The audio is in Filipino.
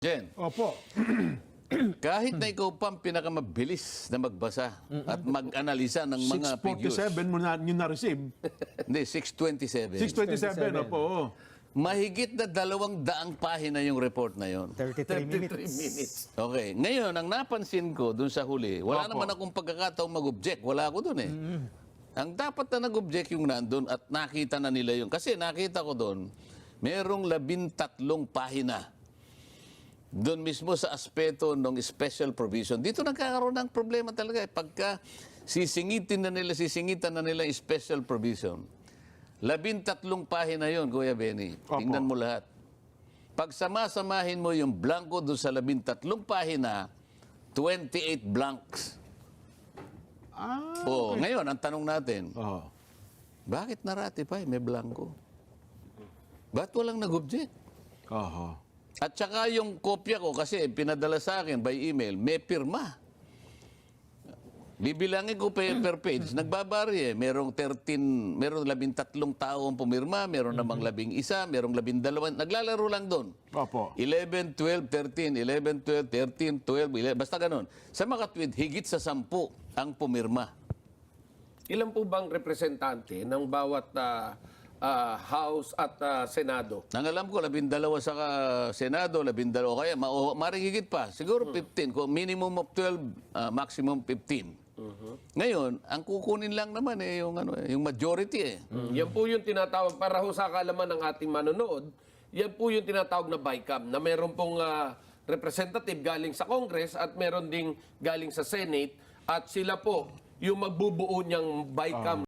Jen, Opo. kahit na ikaw pa ang pinakamabilis na magbasa at mag-analisa ng mga figures. 647 mo na, yun na-receive. Hindi, 627. 627, opo. oo. Mahigit na dalawang daang pahina yung report na yon. 33 minutes. minutes. Okay. Ngayon, ang napansin ko dun sa huli, wala Opo. naman akong pagkakataong mag-object. Wala ako dun eh. Ang dapat na nag-object yung nandun at nakita na nila yun. Kasi nakita ko dun, merong labintatlong pahina. Doon mismo sa aspeto ng special provision. Dito nagkakaroon ng problema talaga. eh. Pagka sisingitin na nila, sisingitan na nila special provision. Labintatlong pahina yon Kuya Benny. Opo. Tingnan mo lahat. Pag sama-samahin mo yung blanco doon sa labintatlong pahina, 28 blanks. Ah. Oh, ngayon, ang tanong natin, Oo. bakit na-ratify? May blanco. Ba't walang nag-object? Oho. At saka yung kopya ko, kasi pinadala sa akin by email, may pirma. Bibilangin ko pa per page. Nagbabari eh. Merong 13, merong 13 tao ang pumirma, meron namang labing isa, merong labing dalawa. Naglalaro lang doon. Opo. 11, 12, 13, 11, 12, 13, 12, 11. Basta ganun. Sa makatwid, higit sa 10 ang pumirma. Ilan po bang representante ng bawat ah, ah, House at ah, Senado? Nang alam ko, labindalawa sa ka- Senado, labindalawa kaya, ma maring higit pa. Siguro 15. Kung minimum of 12, ah, maximum 15. Ngayon, ang kukunin lang naman eh, yung, ano, eh, yung majority eh. Mm, Yan po yung tinatawag, para ho sa kalaman ng ating manonood, yan po yung tinatawag na BICAM, na meron pong ah, representative galing sa Congress at meron ding galing sa Senate at sila po yung magbubuo niyang BICAM